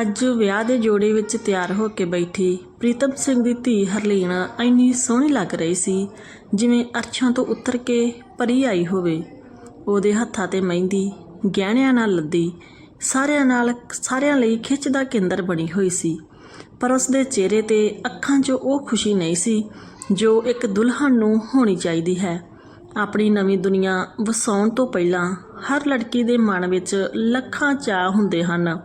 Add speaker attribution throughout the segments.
Speaker 1: ਅੱਜ ਵਿਆਹ ਦੇ ਜੋੜੇ ਵਿੱਚ ਤਿਆਰ ਹੋ ਕੇ ਬੈਠੀ ਪ੍ਰੀਤਮ ਸਿੰਘ ਦੀ ਧੀ ਹਰਲੀਨ ਇੰਨੀ ਸੋਹਣੀ ਲੱਗ ਰਹੀ ਸੀ, ਜਿਵੇਂ ਅਰਸ਼ਾਂ ਤੋਂ ਉਤਰ ਕੇ ਪਰੀ ਆਈ ਹੋਵੇ। ਉਹਦੇ ਹੱਥਾਂ ਤੇ ਮਹਿੰਦੀ, ਗਹਿਣਿਆਂ ਨਾਲ ਲੱਦੀ, ਸਾਰਿਆਂ ਨਾਲ, ਸਾਰਿਆਂ ਲਈ ਖਿੱਚ ਦਾ ਕੇਂਦਰ ਬਣੀ ਹੋਈ ਸੀ। ਪਰ ਉਸ ਦੇ ਚਿਹਰੇ ਤੇ ਅੱਖਾਂ 'ਚ ਉਹ ਖੁਸ਼ੀ ਨਹੀਂ ਸੀ, ਜੋ ਇੱਕ ਦੁਲਹਨ ਨੂੰ ਹੋਣੀ ਚਾਹੀਦੀ ਹੈ। ਆਪਣੀ ਨਵੀਂ ਦੁਨੀਆ ਵਸਾਉਣ ਤੋਂ ਪਹਿਲਾਂ ਹਰ ਲੜਕੀ ਦੇ ਮਨ ਵਿੱਚ ਲੱਖਾਂ ਚਾਹ ਹੁੰਦੇ ਹਨ।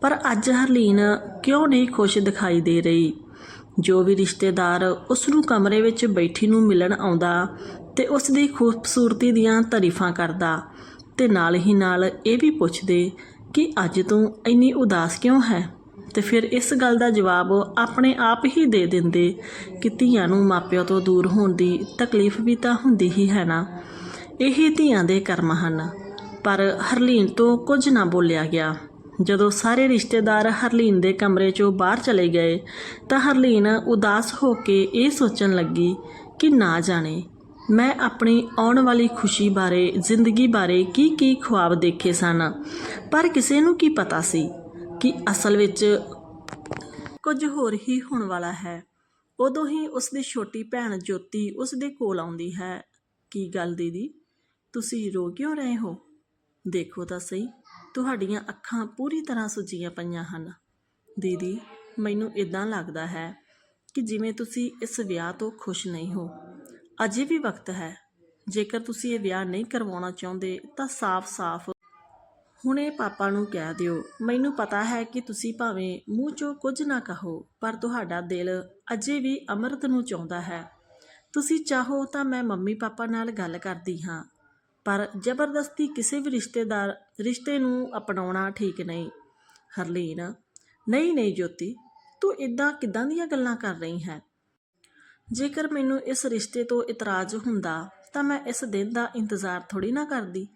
Speaker 1: ਪਰ ਅੱਜ ਹਰਲੀਨ ਕਿਉਂ ਨਹੀਂ ਖੁਸ਼ ਦਿਖਾਈ ਦੇ ਰਹੀ? ਜੋ ਵੀ ਰਿਸ਼ਤੇਦਾਰ ਉਸ ਨੂੰ ਕਮਰੇ ਵਿੱਚ ਬੈਠੀ ਨੂੰ ਮਿਲਣ ਆਉਂਦਾ ਤੇ ਉਸ ਦੀ ਖੂਬਸੂਰਤੀ ਦੀਆਂ ਤਾਰੀਫਾਂ ਕਰਦਾ ਤੇ ਨਾਲ ਹੀ ਨਾਲ ਇਹ ਵੀ ਪੁੱਛਦੇ ਕਿ ਅੱਜ ਤੂੰ ਇੰਨੀ ਉਦਾਸ ਕਿਉਂ ਹੈ? ਤੇ ਫਿਰ ਇਸ ਗੱਲ ਦਾ ਜਵਾਬ ਆਪਣੇ ਆਪ ਹੀ ਦੇ ਦਿੰਦੇ ਕਿ ਧੀਆਂ ਨੂੰ ਮਾਪਿਆਂ ਤੋਂ ਦੂਰ ਹੋਣ ਦੀ ਤਕਲੀਫ ਵੀ ਤਾਂ ਹੁੰਦੀ ਹੀ ਹੈ ਨਾ। ਇਹ ਧੀਆਂ ਦੇ ਕਰਮ ਹਨ। ਪਰ ਹਰਲੀਨ ਤੋਂ ਕੁਝ ਨਾ ਬੋਲਿਆ ਗਿਆ। ਜਦੋਂ ਸਾਰੇ ਰਿਸ਼ਤੇਦਾਰ ਹਰਲੀਨ ਦੇ ਕਮਰੇ 'ਚੋਂ ਬਾਹਰ ਚਲੇ ਗਏ, ਤਾਂ ਹਰਲੀਨ ਉਦਾਸ ਹੋ ਕੇ ਇਹ ਸੋਚਣ ਲੱਗੀ ਕਿ ਨਾ ਜਾਣੇ, ਮੈਂ ਆਪਣੀ ਆਉਣ ਵਾਲੀ ਖੁਸ਼ੀ ਬਾਰੇ, ਜ਼ਿੰਦਗੀ ਬਾਰੇ ਕੀ ਕੀ ਖੁਆਬ ਦੇਖੇ ਸਨ, ਪਰ ਕਿਸੇ ਨੂੰ ਕੀ ਪਤਾ ਸੀ। ਕਿ ਅਸਲ ਵਿੱਚ ਕੁਝ ਹੋਰ ਹੀ ਹੋਣ ਵਾਲਾ ਹੈ। ਉਦੋਂ ਹੀ ਉਸ ਦੀ ਛੋਟੀ ਭੈਣ ਜੋਤੀ ਉਸ ਦੇ ਕੋਲ ਆਉਂਦੀ ਹੈ। ਕੀ ਗੱਲ ਦੀਦੀ? ਤੁਸੀਂ ਰੋ ਕਿਉਂ ਰਹੇ ਹੋ? ਦੇਖੋ ਤਾਂ ਸਹੀ, ਤੁਹਾਡੀਆਂ ਅੱਖਾਂ ਪੂਰੀ ਤਰ੍ਹਾਂ ਸੁੱਜੀਆਂ ਪਈਆਂ ਹਨ। ਦੀਦੀ, ਮੈਨੂੰ ਇਦਾਂ ਲੱਗਦਾ ਹੈ ਕਿ ਜਿਵੇਂ ਤੁਸੀਂ ਇਸ ਵਿਆਹ ਤੋਂ ਖੁਸ਼ ਨਹੀਂ ਹੋ। ਅਜੇ ਵੀ ਵਕਤ ਹੈ। ਜੇਕਰ ਤੁਸੀਂ ਇਹ ਵਿਆਹ ਨਹੀਂ ਕਰਵਾਉਣਾ ਚਾਹੁੰਦੇ ਤਾਂ ਸਾਫ਼-ਸਾਫ਼ ਹੁਣੇ ਪਾਪਾ ਨੂੰ ਕਹਿ ਦਿਓ, ਮੈਨੂੰ ਪਤਾ ਹੈ ਕਿ ਤੁਸੀਂ ਭਾਵੇਂ ਮੂੰਹ 'ਚੋਂ ਕੁਝ ਨਾ ਕਹੋ, ਪਰ ਤੁਹਾਡਾ ਦਿਲ ਅਜੇ ਵੀ ਅੰਮ੍ਰਿਤ ਨੂੰ ਚਾਹੁੰਦਾ ਹੈ। ਤੁਸੀਂ ਚਾਹੋ ਤਾਂ ਮੈਂ ਮੰਮੀ ਪਾਪਾ ਨਾਲ ਗੱਲ ਕਰਦੀ ਹਾਂ, ਪਰ ਜ਼ਬਰਦਸਤੀ ਕਿਸੇ ਵੀ ਰਿਸ਼ਤੇਦਾਰ, ਰਿਸ਼ਤੇ ਨੂੰ ਅਪਣਾਉਣਾ ਠੀਕ ਨਹੀਂ। ਹਰਲੀਨ, ਨਹੀਂ ਨਹੀਂ ਜੋਤੀ, ਤੂੰ ਇਦਾਂ ਕਿਦਾਂ ਦੀਆਂ ਗੱਲਾਂ ਕਰ ਰਹੀ ਹੈ? ਜੇਕਰ ਮੈਨੂੰ ਇਸ ਰਿਸ਼ਤੇ ਤੋਂ ਇਤਰਾਜ਼ ਹੁੰਦਾ, ਤਾਂ ਮੈਂ ਇਸ ਦਿਨ ਦਾ ਇੰਤਜ਼ਾਰ ਥੋੜੀ ਨਾ ਕਰਦੀ।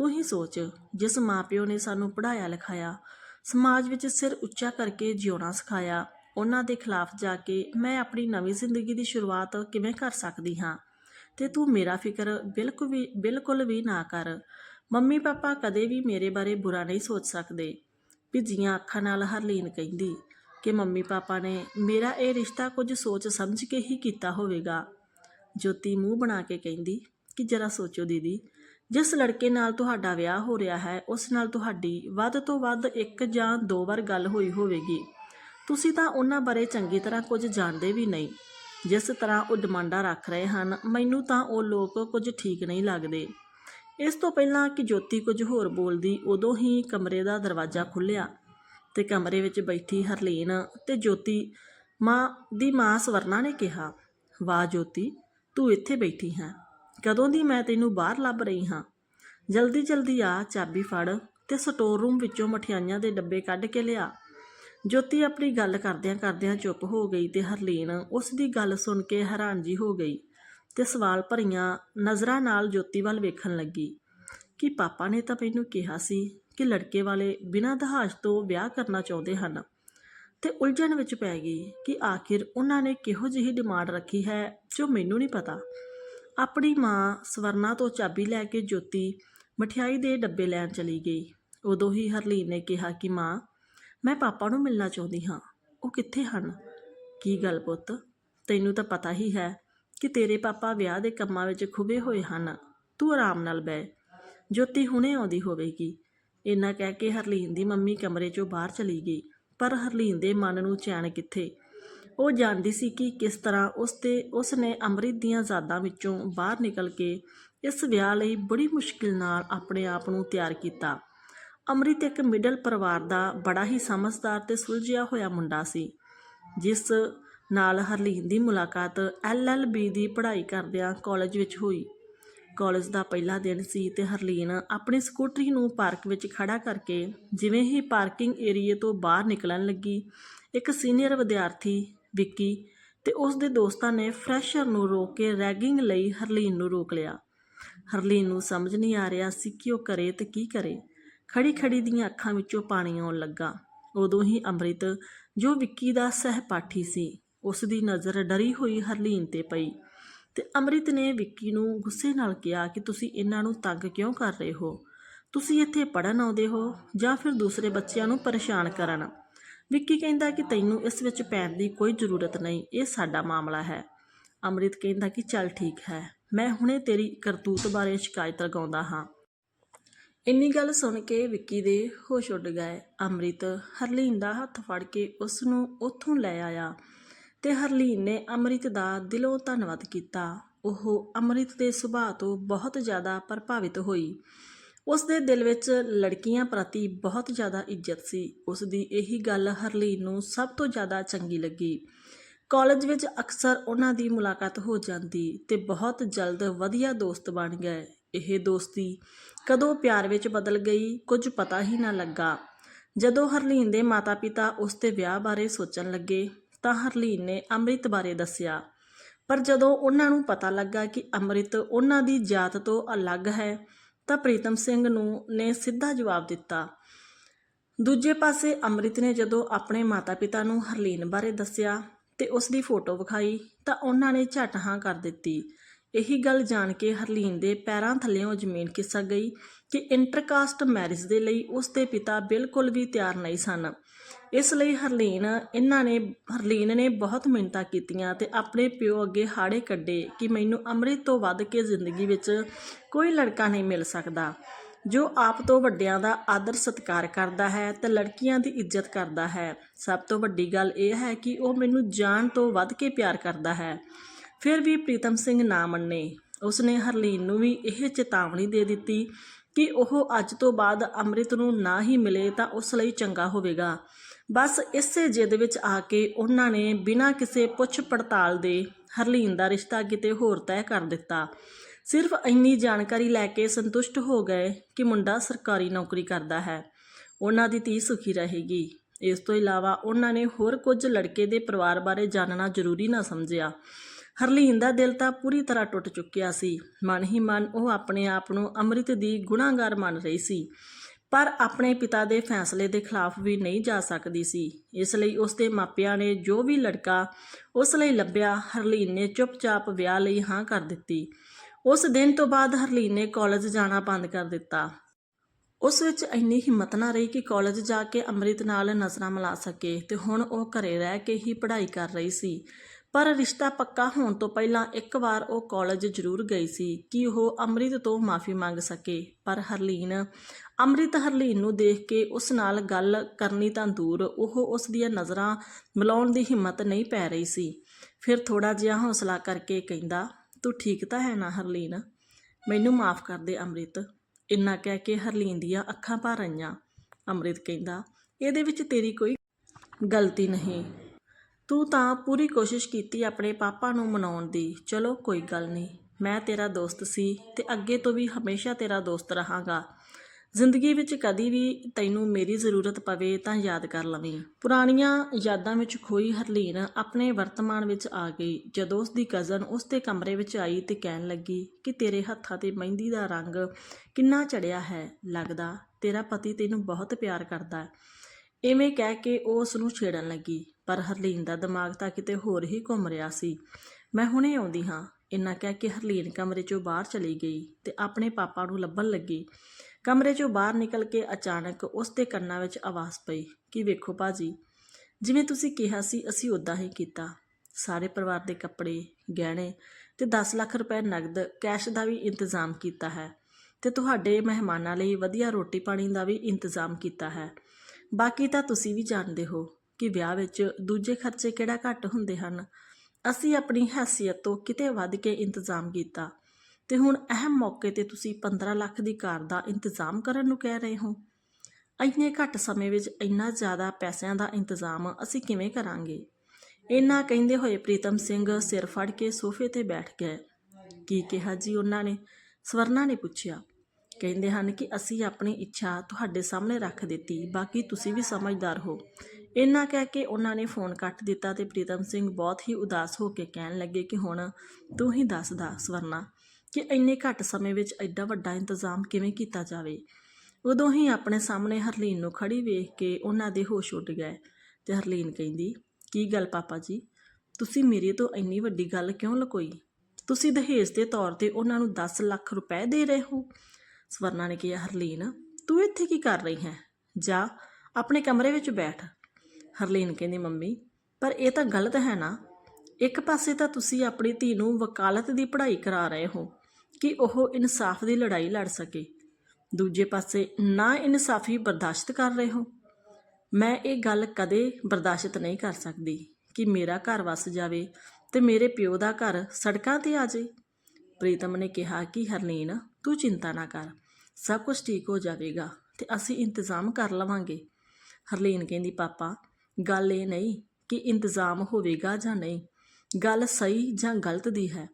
Speaker 1: ਤੂੰ ਹੀ ਸੋਚ, ਜਿਸ ਮਾਪਿਓ ਨੇ ਸਾਨੂੰ ਪੜ੍ਹਾਇਆ, ਲਿਖਾਇਆ, ਸਮਾਜ ਵਿੱਚ ਸਿਰ ਉੱਚਾ ਕਰਕੇ ਜਿਉਣਾ ਸਿਖਾਇਆ, ਉਹਨਾਂ ਦੇ ਖਿਲਾਫ ਜਾ ਕੇ ਮੈਂ ਆਪਣੀ ਨਵੀਂ ਜ਼ਿੰਦਗੀ ਦੀ ਸ਼ੁਰੂਆਤ ਕਿਵੇਂ ਕਰ ਸਕਦੀ ਹਾਂ? ਤੇ ਤੂੰ ਮੇਰਾ ਫਿਕਰ ਬਿਲਕੁਲ ਵੀ ਬਿਲਕੁਲ ਵੀ ਨਾ ਕਰ। ਮੰਮੀ ਪਾਪਾ ਕਦੇ ਵੀ ਮੇਰੇ ਬਾਰੇ ਬੁਰਾ ਨਹੀਂ ਸੋਚ ਸਕਦੇ। ਭਿੱਜੀਆਂ ਅੱਖਾਂ ਨਾਲ ਹਰਲੀਨ ਕਹਿੰਦੀ ਕਿ ਮੰਮੀ ਪਾਪਾ ਨੇ ਮੇਰਾ ਇਹ ਰਿਸ਼ਤਾ ਕੁਝ ਸੋਚ ਸਮਝ ਕੇ ਹੀ ਕੀਤਾ ਹੋਵੇਗਾ। ਜੋਤੀ ਮੂੰਹ ਬਣਾ ਕੇ ਕਹਿੰਦੀ ਕਿ ਜਰਾ ਸੋਚੋ ਦੀਦੀ ਜਿਸ ਲੜਕੇ ਨਾਲ ਤੁਹਾਡਾ ਵਿਆਹ ਹੋ ਰਿਹਾ ਹੈ, ਉਸ ਨਾਲ ਤੁਹਾਡੀ ਵੱਧ ਤੋਂ ਵੱਧ ਇੱਕ ਜਾਂ ਦੋ ਵਾਰ ਗੱਲ ਹੋਈ ਹੋਵੇਗੀ। ਤੁਸੀਂ ਤਾਂ ਉਹਨਾਂ ਬਾਰੇ ਚੰਗੀ ਤਰ੍ਹਾਂ ਕੁਝ ਜਾਣਦੇ ਵੀ ਨਹੀਂ। ਜਿਸ ਤਰ੍ਹਾਂ ਉਹ ਡਿਮਾਂਡਾਂ ਰੱਖ ਰਹੇ ਹਨ, ਮੈਨੂੰ ਤਾਂ ਉਹ ਲੋਕ ਕੁਝ ਠੀਕ ਨਹੀਂ ਲੱਗਦੇ। ਇਸ ਤੋਂ ਪਹਿਲਾਂ ਕਿ ਜੋਤੀ ਕੁਝ ਹੋਰ ਬੋਲਦੀ, ਉਦੋਂ ਹੀ ਕਮਰੇ ਦਾ ਦਰਵਾਜ਼ਾ ਖੁੱਲ੍ਹਿਆ ਤੇ ਕਮਰੇ ਵਿੱਚ ਬੈਠੀ ਹਰਲੀਨ ਤੇ ਜੋਤੀ ਮਾਂ ਦੀ ਮਾਂ ਸਵਰਨਾ ਨੇ ਕਿਹਾ, ਵਾਹ ਜੋਤੀ, ਤੂੰ ਇੱਥੇ ਬੈਠੀ ਹੈ। ਕਦੋਂ ਦੀ ਮੈਂ ਤੈਨੂੰ ਬਾਹਰ ਲੱਭ ਰਹੀ ਹਾਂ? ਜਲਦੀ ਜਲਦੀ ਆ, ਚਾਬੀ ਫੜ ਤੇ ਸਟੋਰ ਰੂਮ ਵਿੱਚੋਂ ਮਠਿਆਈਆਂ ਦੇ ਡੱਬੇ ਕੱਢ ਕੇ ਲਿਆ। ਜੋਤੀ ਆਪਣੀ ਗੱਲ ਕਰਦਿਆਂ ਕਰਦਿਆਂ ਚੁੱਪ ਹੋ ਗਈ ਤੇ ਹਰਲੀਨ ਉਸ ਦੀ ਗੱਲ ਸੁਣ ਕੇ ਹੈਰਾਨ ਜੀ ਹੋ ਗਈ ਤੇ ਸਵਾਲ ਭਰੀਆਂ ਨਜ਼ਰਾਂ ਨਾਲ ਜੋਤੀ ਵੱਲ ਵੇਖਣ ਲੱਗੀ। ਕਿ ਪਾਪਾ ਨੇ ਤਾਂ ਮੈਨੂੰ ਕਿਹਾ ਸੀ ਕਿ ਲੜਕੇ ਵਾਲੇ ਬਿਨਾਂ ਦਹਾਜ ਤੋਂ ਵਿਆਹ ਕਰਨਾ ਚਾਹੁੰਦੇ ਹਨ? ਤੇ ਉਲਝਣ ਵਿੱਚ ਪੈ ਗਈ ਕਿ ਆਖਿਰ ਉਹਨਾਂ ਨੇ ਕਿਹੋ ਜਿਹੀ ਡਿਮਾਂਡ ਰੱਖੀ ਹੈ ਜੋ ਮੈਨੂੰ ਨਹੀਂ ਪਤਾ। ਆਪਣੀ ਮਾਂ ਸਵਰਨਾ ਤੋਂ ਚਾਬੀ ਲੈ ਕੇ ਜੋਤੀ ਮਠਿਆਈ ਦੇ ਡੱਬੇ ਲੈਣ ਚਲੀ ਗਈ। ਉਦੋਂ ਹੀ ਹਰਲੀਨ ਨੇ ਕਿਹਾ ਕਿ, ਮਾਂ, ਮੈਂ ਪਾਪਾ ਨੂੰ ਮਿਲਣਾ ਚਾਹੁੰਦੀ ਹਾਂ। ਉਹ ਕਿੱਥੇ ਹਨ? ਕੀ ਗੱਲ ਪੁੱਤ? ਤੈਨੂੰ ਤਾਂ ਪਤਾ ਹੀ ਹੈ ਕਿ ਤੇਰੇ ਪਾਪਾ ਵਿਆਹ ਦੇ ਕੰਮਾਂ ਵਿੱਚ ਖੁਬੇ ਹੋਏ ਹਨ। ਤੂੰ ਆਰਾਮ ਨਾਲ ਬਹਿ। ਜੋਤੀ ਹੁਣੇ ਆਉਂਦੀ ਹੋਵੇਗੀ। ਇੰਨਾ ਕਹਿ ਕੇ ਹਰਲੀਨ ਦੀ ਮੰਮੀ ਕਮਰੇ 'ਚੋਂ ਬਾਹਰ ਚਲੀ ਗਈ। ਪਰ ਹਰਲੀਨ ਦੇ ਮਨ ਨੂੰ ਚੈਨ ਕਿੱਥੇ? ਉਹ ਜਾਣਦੀ ਸੀ ਕਿ ਕਿਸ ਤਰ੍ਹਾਂ ਉਸ ਤੇ ਉਸ ਨੇ ਅੰਮ੍ਰਿਤ ਦੀਆਂ ਯਾਦਾਂ ਵਿੱਚੋਂ ਬਾਹਰ ਨਿਕਲ ਕੇ ਇਸ ਵਿਆਹ ਲਈ ਬੜੀ ਮੁਸ਼ਕਿਲ ਨਾਲ ਆਪਣੇ ਆਪ ਨੂੰ ਤਿਆਰ ਕੀਤਾ। ਅੰਮ੍ਰਿਤ ਇੱਕ ਮਿਡਲ ਪਰਿਵਾਰ ਦਾ ਬੜਾ ਹੀ ਸਮਝਦਾਰ ਤੇ ਸੁਲਝਿਆ ਹੋਇਆ ਮੁੰਡਾ ਸੀ, ਜਿਸ ਨਾਲ ਹਰਲੀਨ ਦੀ ਮੁਲਾਕਾਤ ਐਲਐਲਬੀ ਦੀ ਪੜ੍ਹਾਈ ਕਰਦਿਆਂ ਕਾਲਜ ਵਿੱਚ ਹੋਈ। ਕਾਲਜ ਦਾ ਪਹਿਲਾ ਦਿਨ ਸੀ ਤੇ ਹਰਲੀਨ ਆਪਣੀ ਸਕੂਟਰੀ ਨੂੰ ਪਾਰਕ ਵਿੱਚ ਖੜਾ ਕਰਕੇ ਜਿਵੇਂ ਹੀ ਪਾਰਕਿੰਗ ਏਰੀਏ ਤੋਂ ਬਾਹਰ ਨਿਕਲਣ ਲੱਗੀ, ਇੱਕ ਸੀਨੀਅਰ ਵਿਦਿਆਰਥੀ ਵਿੱਕੀ ਤੇ ਉਸ ਦੇ ਦੋਸਤਾਂ ਨੇ ਫਰੈਸ਼ਰ ਨੂੰ ਰੋਕ ਕੇ ਰੈਗਿੰਗ ਲਈ ਹਰਲੀਨ ਨੂੰ ਰੋਕ ਲਿਆ। ਹਰਲੀਨ ਨੂੰ ਸਮਝ ਨਹੀਂ ਆ ਰਿਹਾ ਸੀ ਕਿ ਉਹ ਕਰੇ ਤੇ ਕੀ ਕਰੇ। ਖੜੀ ਖੜੀ ਦੀਆਂ ਅੱਖਾਂ ਵਿੱਚੋਂ ਪਾਣੀ ਆਉਣ ਲੱਗਾ। ਉਦੋਂ ਹੀ ਅੰਮ੍ਰਿਤ, ਜੋ ਵਿੱਕੀ ਦਾ ਸਹਿਪਾਠੀ ਸੀ, ਉਸ ਦੀ ਨਜ਼ਰ ਡਰੀ ਹੋਈ ਹਰਲੀਨ ਤੇ ਪਈ ਤੇ ਅੰਮ੍ਰਿਤ ਨੇ ਵਿੱਕੀ ਨੂੰ ਗੁੱਸੇ ਨਾਲ ਕਿਹਾ ਕਿ ਤੁਸੀਂ ਇਹਨਾਂ ਨੂੰ ਤੰਗ ਕਿਉਂ ਕਰ ਰਹੇ ਹੋ? ਤੁਸੀਂ ਇੱਥੇ ਪੜਨ ਆਉਂਦੇ ਹੋ ਜਾਂ ਫਿਰ ਦੂਸਰੇ ਬੱਚਿਆਂ ਨੂੰ ਪਰੇਸ਼ਾਨ ਕਰਨ? ਵਿੱਕੀ ਕਹਿੰਦਾ ਕਿ ਤੈਨੂੰ ਇਸ ਵਿੱਚ ਪੈਣ ਦੀ ਕੋਈ ਜ਼ਰੂਰਤ ਨਹੀਂ, ਇਹ ਸਾਡਾ ਮਾਮਲਾ ਹੈ। ਅੰਮ੍ਰਿਤ ਕਹਿੰਦਾ ਕਿ ਚੱਲ ਠੀਕ ਹੈ, ਮੈਂ ਹੁਣੇ ਤੇਰੀ ਕਰਤੂਤ ਬਾਰੇ ਸ਼ਿਕਾਇਤ ਲਗਾਉਂਦਾ ਹਾਂ। ਇੰਨੀ ਗੱਲ ਸੁਣ ਕੇ ਵਿੱਕੀ ਦੇ ਹੋਸ਼ ਉੱਡ ਗਏ। ਅੰਮ੍ਰਿਤ ਹਰਲੀਨ ਦਾ ਹੱਥ ਫੜ ਕੇ ਉਸ ਨੂੰ ਉੱਥੋਂ ਲੈ ਆਇਆ ਤੇ ਹਰਲੀਨ ਨੇ ਅੰਮ੍ਰਿਤ ਦਾ ਦਿਲੋਂ ਧੰਨਵਾਦ ਕੀਤਾ। ਉਹ ਅੰਮ੍ਰਿਤ ਦੇ ਸੁਭਾਅ ਤੋਂ ਬਹੁਤ ਜ਼ਿਆਦਾ ਪ੍ਰਭਾਵਿਤ ਹੋਈ। ਉਸ ਦੇ ਦਿਲ ਵਿੱਚ ਲੜਕੀਆਂ ਪ੍ਰਤੀ ਬਹੁਤ ਜ਼ਿਆਦਾ ਇੱਜ਼ਤ ਸੀ। ਉਸ ਦੀ ਇਹੀ ਗੱਲ ਹਰਲੀਨ ਨੂੰ ਸਭ ਤੋਂ ਜ਼ਿਆਦਾ ਚੰਗੀ ਲੱਗੀ। ਕਾਲਜ ਵਿੱਚ ਅਕਸਰ ਉਹਨਾਂ ਦੀ ਮੁਲਾਕਾਤ ਹੋ ਜਾਂਦੀ ਤੇ ਬਹੁਤ ਜਲਦ ਵਧੀਆ ਦੋਸਤ ਬਣ ਗਏ। ਇਹ ਦੋਸਤੀ ਕਦੋਂ ਪਿਆਰ ਵਿੱਚ ਬਦਲ ਗਈ ਕੁਝ ਪਤਾ ਹੀ ਨਾ ਲੱਗਾ। ਜਦੋਂ ਹਰਲੀਨ ਦੇ ਮਾਤਾ-ਪਿਤਾ ਉਸ ਦੇ ਵਿਆਹ ਬਾਰੇ ਸੋਚਣ ਲੱਗੇ ਤਾਂ ਹਰਲੀਨ ਨੇ ਅੰਮ੍ਰਿਤ ਬਾਰੇ ਦੱਸਿਆ। ਪਰ ਜਦੋਂ ਉਹਨਾਂ ਨੂੰ ਪਤਾ ਲੱਗਾ ਕਿ ਅੰਮ੍ਰਿਤ ਉਹਨਾਂ ਦੀ ਜਾਤ ਤੋਂ ਅਲੱਗ ਹੈ ਤਾਂ ਪ੍ਰੀਤਮ ਸਿੰਘ ਨੂੰ ਨੇ ਸਿੱਧਾ ਜਵਾਬ ਦਿੱਤਾ। ਦੂਜੇ ਪਾਸੇ ਅੰਮ੍ਰਿਤ ਨੇ ਜਦੋਂ ਆਪਣੇ ਮਾਤਾ-ਪਿਤਾ ਨੂੰ ਹਰਲੀਨ ਬਾਰੇ ਦੱਸਿਆ ਤੇ ਉਸ ਦੀ ਫੋਟੋ ਵਿਖਾਈ ਤਾਂ ਉਹਨਾਂ ਨੇ ਝਟ ਹਾਂ ਕਰ ਦਿੱਤੀ। ਇਹੀ ਗੱਲ ਜਾਣ ਕੇ ਹਰਲੀਨ ਦੇ ਪੈਰਾਂ ਥੱਲੇੋਂ ਜ਼ਮੀਨ ਖਿਸਕ ਗਈ ਕਿ ਇੰਟਰਕਾਸਟ ਮੈਰਿਜ ਦੇ ਲਈ ਉਸ ਦੇ ਪਿਤਾ ਬਿਲਕੁਲ ਵੀ ਤਿਆਰ ਨਹੀਂ ਸਨ। ਇਸ ਲਈ ਹਰਲੀਨ, ਇਹਨਾਂ ਨੇ, ਹਰਲੀਨ ਨੇ ਬਹੁਤ ਮਿੰਨਤਾਂ ਕੀਤੀਆਂ ਤੇ ਆਪਣੇ ਪਿਓ ਅੱਗੇ ਹਾੜੇ ਕੱਢੇ ਕਿ ਮੈਨੂੰ ਅੰਮ੍ਰਿਤ ਤੋਂ ਵੱਧ ਕੇ ਜ਼ਿੰਦਗੀ ਵਿੱਚ ਕੋਈ ਲੜਕਾ ਨਹੀਂ ਮਿਲ ਸਕਦਾ। ਜੋ ਆਪ ਤੋਂ ਵੱਡਿਆਂ ਦਾ ਆਦਰ ਸਤਿਕਾਰ ਕਰਦਾ ਹੈ ਤੇ ਲੜਕੀਆਂ ਦੀ ਇੱਜ਼ਤ ਕਰਦਾ ਹੈ। ਸਭ ਤੋਂ ਵੱਡੀ ਗੱਲ ਇਹ ਹੈ ਕਿ ਉਹ ਮੈਨੂੰ ਜਾਨ ਤੋਂ ਵੱਧ ਕੇ ਪਿਆਰ ਕਰਦਾ ਹੈ। ਫਿਰ ਵੀ ਪ੍ਰੀਤਮ ਸਿੰਘ ਨਾ ਮੰਨੇ। ਉਸਨੇ ਹਰਲੀਨ ਨੂੰ ਵੀ ਇਹ ਚੇਤਾਵਨੀ ਦੇ ਦਿੱਤੀ ਕਿ ਉਹ ਅੱਜ ਤੋਂ ਬਾਅਦ ਅੰਮ੍ਰਿਤ ਨੂੰ ਨਾ ਹੀ ਮਿਲੇ ਤਾਂ ਉਸ ਲਈ ਚੰਗਾ ਹੋਵੇਗਾ। ਬਸ ਇਸੇ ਜਿੱਦ ਵਿੱਚ ਆ ਕੇ ਉਹਨਾਂ ਨੇ ਬਿਨਾਂ ਕਿਸੇ ਪੁੱਛ ਪੜਤਾਲ ਦੇ ਹਰਲੀਨ ਦਾ ਰਿਸ਼ਤਾ ਕਿਤੇ ਹੋਰ ਤੈਅ ਕਰ ਦਿੱਤਾ। ਸਿਰਫ ਇੰਨੀ ਜਾਣਕਾਰੀ ਲੈ ਕੇ ਸੰਤੁਸ਼ਟ ਹੋ ਗਏ ਕਿ ਮੁੰਡਾ ਸਰਕਾਰੀ ਨੌਕਰੀ ਕਰਦਾ ਹੈ। ਉਹਨਾਂ ਦੀ ਧੀ ਸੁਖੀ ਰਹੇਗੀ। ਇਸ ਤੋਂ ਇਲਾਵਾ ਉਹਨਾਂ ਨੇ ਹੋਰ ਕੁਝ ਲੜਕੇ ਦੇ ਪਰਿਵਾਰ ਬਾਰੇ ਜਾਣਨਾ ਜ਼ਰੂਰੀ ਨਾ ਸਮਝਿਆ। ਹਰਲੀਨ ਦਾ ਦਿਲ ਤਾਂ ਪੂਰੀ ਤਰ੍ਹਾਂ ਟੁੱਟ ਚੁੱਕਿਆ ਸੀ। ਮਨ ਹੀ ਮਨ ਉਹ ਆਪਣੇ ਆਪ ਨੂੰ ਅੰਮ੍ਰਿਤ ਦੀ ਗੁਨਾਹਗਾਰ ਮੰਨ ਰਹੀ ਸੀ। ਪਰ ਆਪਣੇ ਪਿਤਾ ਦੇ ਫੈਸਲੇ ਦੇ ਖਿਲਾਫ ਵੀ ਨਹੀਂ ਜਾ ਸਕਦੀ ਸੀ। ਇਸ ਲਈ ਉਸ ਦੇ ਮਾਪਿਆਂ ਨੇ ਜੋ ਵੀ ਲੜਕਾ ਉਸ ਲਈ ਲੱਭਿਆ, ਹਰਲੀਨ ਨੇ ਚੁੱਪਚਾਪ ਵਿਆਹ ਲਈ ਹਾਂ ਕਰ ਦਿੱਤੀ। ਉਸ ਦਿਨ ਤੋਂ ਬਾਅਦ ਹਰਲੀਨ ਨੇ ਕਾਲਜ ਜਾਣਾ ਬੰਦ ਕਰ ਦਿੱਤਾ। ਉਸ ਵਿੱਚ ਇੰਨੀ ਹਿੰਮਤ ਨਾ ਰਹੀ ਕਿ ਕਾਲਜ ਜਾ ਕੇ ਅੰਮ੍ਰਿਤ ਨਾਲ ਨਜ਼ਰਾਂ ਮਿਲਾ ਸਕੇ ਤੇ ਹੁਣ ਉਹ ਘਰੇ ਰਹਿ ਕੇ ਹੀ ਪੜ੍ਹਾਈ ਕਰ ਰਹੀ ਸੀ। ਪਰ ਰਿਸ਼ਤਾ ਪੱਕਾ ਹੋਣ ਤੋਂ ਪਹਿਲਾਂ ਇੱਕ ਵਾਰ ਉਹ ਕਾਲਜ ਜ਼ਰੂਰ ਗਈ ਸੀ ਕਿ ਉਹ ਅੰਮ੍ਰਿਤ ਤੋਂ ਮਾਫੀ ਮੰਗ ਸਕੇ। ਪਰ ਹਰਲੀਨ, ਅੰਮ੍ਰਿਤ ਹਰਲੀਨ ਨੂੰ ਦੇਖ ਕੇ ਉਸ ਨਾਲ ਗੱਲ ਕਰਨੀ ਤਾਂ ਦੂਰ, ਉਹ ਉਸ ਦੀਆਂ ਨਜ਼ਰਾਂ ਮਿਲਾਉਣ ਦੀ ਹਿੰਮਤ ਨਹੀਂ ਪੈ ਰਹੀ ਸੀ। ਫਿਰ ਥੋੜਾ ਜਿਹਾ ਹੌਸਲਾ ਕਰਕੇ ਕਹਿੰਦਾ, ਤੂੰ ਠੀਕ ਤਾਂ ਹੈ ਨਾ ਹਰਲੀਨ? ਮੈਨੂੰ ਮਾਫ ਕਰ ਦੇ ਅੰਮ੍ਰਿਤ। ਇੰਨਾ ਕਹਿ ਕੇ ਹਰਲੀਨ ਦੀਆਂ ਅੱਖਾਂ ਭਰ ਰਹੀਆਂ ਅੰਮ੍ਰਿਤ ਕਹਿੰਦਾ, ਇਹਦੇ ਵਿੱਚ ਤੇਰੀ ਕੋਈ ਗਲਤੀ ਨਹੀਂ। ਤੂੰ ਤਾਂ ਪੂਰੀ ਕੋਸ਼ਿਸ਼ ਕੀਤੀ ਆਪਣੇ ਪਾਪਾ ਨੂੰ ਮਨਾਉਣ ਦੀ। ਚਲੋ, ਕੋਈ ਗੱਲ ਨਹੀਂ। ਮੈਂ ਤੇਰਾ ਦੋਸਤ ਸੀ ਤੇ ਅੱਗੇ ਤੋਂ ਵੀ ਹਮੇਸ਼ਾ ਤੇਰਾ ਦੋਸਤ ਰਹਾਂਗਾ। ਜ਼ਿੰਦਗੀ ਵਿੱਚ ਕਦੀ ਵੀ ਤੈਨੂੰ ਮੇਰੀ ਜ਼ਰੂਰਤ ਪਵੇ ਤਾਂ ਯਾਦ ਕਰ ਲਵੀਂ। ਪੁਰਾਣੀਆਂ ਯਾਦਾਂ ਵਿੱਚ ਖੋਈ ਹਰਲੀਨ ਆਪਣੇ ਵਰਤਮਾਨ ਵਿੱਚ ਆ ਗਈ। ਜਦੋਂ ਉਸ ਦੀ ਕਜ਼ਨ ਉਸ ਦੇ ਕਮਰੇ ਵਿੱਚ ਆਈ ਤੇ ਕਹਿਣ ਲੱਗੀ ਕਿ ਤੇਰੇ ਹੱਥਾਂ ਤੇ ਮਹਿੰਦੀ ਦਾ ਰੰਗ ਕਿੰਨਾ ਚੜਿਆ ਹੈ, ਲੱਗਦਾ ਤੇਰਾ ਪਤੀ ਤੈਨੂੰ ਬਹੁਤ ਪਿਆਰ ਕਰਦਾ। ਹੈ ਇਵੇਂ ਕਹਿ ਕੇ ਉਹ ਉਸ ਨੂੰ ਛੇੜਨ ਲੱਗੀ, ਪਰ ਹਰਲੀਨ ਦਾ ਦਿਮਾਗ ਤਾਂ ਕਿਤੇ ਹੋਰ ਹੀ ਘੁੰਮ ਰਿਹਾ ਸੀ। ਮੈਂ ਹੁਣੇ ਆਉਂਦੀ ਹਾਂ। ਇੰਨਾ ਕਹਿ ਕੇ ਹਰਲੀਨ ਕਮਰੇ ਚੋਂ ਬਾਹਰ ਚਲੀ ਗਈ ਤੇ ਆਪਣੇ ਪਾਪਾ ਨੂੰ ਲੱਭਣ ਲੱਗੀ। ਕਮਰੇ ਚੋਂ ਬਾਹਰ ਨਿਕਲ ਕੇ ਅਚਾਨਕ ਉਸ ਦੇ ਕੰਨਾਂ ਵਿੱਚ ਆਵਾਜ਼ ਪਈ ਕਿ ਵੇਖੋ ਬਾਜੀ ਜਿਵੇਂ ਤੁਸੀਂ ਕਿਹਾ ਸੀ ਅਸੀਂ ਉਦਾਂ ਹੀ ਕੀਤਾ। ਸਾਰੇ ਪਰਿਵਾਰ ਦੇ ਕੱਪੜੇ, ਗਹਿਣੇ ਤੇ 10 ਲੱਖ ਰੁਪਏ ਨਗਦ ਕੈਸ਼ ਦਾ ਵੀ ਇੰਤਜ਼ਾਮ ਕੀਤਾ ਹੈ ਤੇ ਤੁਹਾਡੇ ਮਹਿਮਾਨਾਂ ਲਈ ਵਧੀਆ ਰੋਟੀ ਪਾਣੀ ਦਾ ਵੀ ਇੰਤਜ਼ਾਮ ਕੀਤਾ ਹੈ। ਬਾਕੀ ਤਾਂ ਤੁਸੀਂ ਵੀ ਜਾਣਦੇ ਹੋ ਕਿ ਵਿਆਹ ਵਿੱਚ ਦੂਜੇ ਖਰਚੇ ਕਿਹੜਾ ਘੱਟ ਹੁੰਦੇ ਹਨ। ਅਸੀਂ ਆਪਣੀ ਹੈਸੀਅਤ ਤੋਂ ਕਿਤੇ ਵੱਧ ਕੇ ਇੰਤਜ਼ਾਮ ਕੀਤਾ ਤੇ ਹੁਣ ਅਹਿਮ ਮੌਕੇ ਤੇ ਤੁਸੀਂ 15 ਲੱਖ ਦੀ ਕਾਰ ਦਾ ਇੰਤਜ਼ਾਮ ਕਰਨ ਨੂੰ ਕਹਿ ਰਹੇ ਹੋ। ਇੰਨੇ ਘੱਟ ਸਮੇਂ ਵਿੱਚ ਇੰਨਾ ਜ਼ਿਆਦਾ ਪੈਸਿਆਂ ਦਾ ਇੰਤਜ਼ਾਮ ਅਸੀਂ ਕਿਵੇਂ ਕਰਾਂਗੇ? ਇੰਨਾ ਕਹਿੰਦੇ ਹੋਏ ਪ੍ਰੀਤਮ ਸਿੰਘ ਸਿਰ ਫੜ ਕੇ ਸੋਫੇ ਤੇ ਬੈਠ ਗਏ ਕੀ ਕਿਹਾ ਜੀ ਉਹਨਾਂ ਨੇ? ਸਵਰਨਾ ਨੇ ਪੁੱਛਿਆ। ਕਹਿੰਦੇ ਹਨ ਕਿ ਅਸੀਂ ਆਪਣੀ ਇੱਛਾ ਤੁਹਾਡੇ ਸਾਹਮਣੇ ਰੱਖ ਦਿੱਤੀ, ਬਾਕੀ ਤੁਸੀਂ ਵੀ ਸਮਝਦਾਰ ਹੋ। ਇੰਨਾ ਕਹਿ ਕੇ ਉਹਨਾਂ ਨੇ ਫੋਨ ਕੱਟ ਦਿੱਤਾ ਤੇ ਪ੍ਰੀਤਮ ਸਿੰਘ ਬਹੁਤ ਹੀ ਉਦਾਸ ਹੋ ਕੇ ਕਹਿਣ ਲੱਗੇ ਕਿ ਹੁਣ ਤੂੰ ਹੀ ਦੱਸਦਾ ਸਵਰਨਾ ਕਿ ਇੰਨੇ ਘੱਟ ਸਮੇਂ ਵਿੱਚ ਐਡਾ ਵੱਡਾ ਇੰਤਜ਼ਾਮ ਕਿਵੇਂ ਕੀਤਾ ਜਾਵੇ। ਉਦੋਂ ਹੀ ਆਪਣੇ ਸਾਹਮਣੇ ਹਰਲੀਨ ਨੂੰ ਖੜੀ ਵੇਖ ਕੇ ਉਹਨਾਂ ਦੇ ਹੋਸ਼ ਉੱਡ ਗਏ ਤੇ ਹਰਲੀਨ ਕਹਿੰਦੀ, ਕੀ ਗੱਲ ਪਾਪਾ ਜੀ? ਤੁਸੀਂ ਮੇਰੇ ਤੋਂ ਇੰਨੀ ਵੱਡੀ ਗੱਲ ਕਿਉਂ ਲੁਕੋਈ? ਤੁਸੀਂ ਦਹੇਜ ਦੇ ਤੌਰ ਤੇ ਉਹਨਾਂ ਨੂੰ 10 ਲੱਖ ਰੁਪਏ ਦੇ ਰਹੇ ਹੋ। ਸਵਰਨਾ ਨੇ ਕਿਹਾ, ਹਰਲੀਨ, ਤੂੰ ਇੱਥੇ ਕੀ ਕਰ ਰਹੀ ਹੈ? ਜਾ, ਆਪਣੇ ਕਮਰੇ ਵਿੱਚ ਬੈਠ। ਹਰਲੀਨ ਕਹਿੰਦੀ, ਮੰਮੀ, ਪਰ ਇਹ ਤਾਂ ਗਲਤ ਹੈ ਨਾ। ਇੱਕ ਪਾਸੇ ਤਾਂ ਤੁਸੀਂ ਆਪਣੀ ਧੀ ਨੂੰ ਵਕਾਲਤ ਦੀ ਪੜ੍ਹਾਈ ਕਰਾ ਰਹੇ ਹੋ ਕਿ ਉਹ ਇਨਸਾਫ ਦੀ ਲੜਾਈ ਲੜ ਸਕੇ। ਦੂਜੇ ਪਾਸੇ ਨਾ ਇਨਸਾਫੀ ਬਰਦਾਸ਼ਤ ਕਰ ਰਹੇ ਹੋ। ਮੈਂ ਇਹ ਗੱਲ ਕਦੇ ਬਰਦਾਸ਼ਤ ਨਹੀਂ ਕਰ ਸਕਦੀ ਕਿ ਮੇਰਾ ਘਰ ਵਸ ਜਾਵੇ ਤੇ ਮੇਰੇ ਪਿਓ ਦਾ ਘਰ ਸੜਕਾਂ ਤੇ ਆ ਜਾਏ। ਪ੍ਰੀਤਮ ਨੇ ਕਿਹਾ ਕਿ ਹਰਲੀਨ, ਤੂੰ ਚਿੰਤਾ ਨਾ ਕਰ, ਸਭ ਕੁਝ ਠੀਕ ਹੋ ਜਾਵੇਗਾ ਤੇ ਅਸੀਂ ਇੰਤਜ਼ਾਮ ਕਰ ਲਵਾਂਗੇ। ਹਰਲੀਨ ਕਹਿੰਦੀ, ਪਾਪਾ, ਗੱਲ ਇਹ ਨਹੀਂ ਕਿ ਇੰਤਜ਼ਾਮ ਹੋਵੇਗਾ ਜਾਂ ਨਹੀਂ। ਗੱਲ ਸਹੀ ਜਾਂ ਗਲਤ ਦੀ ਹੈ।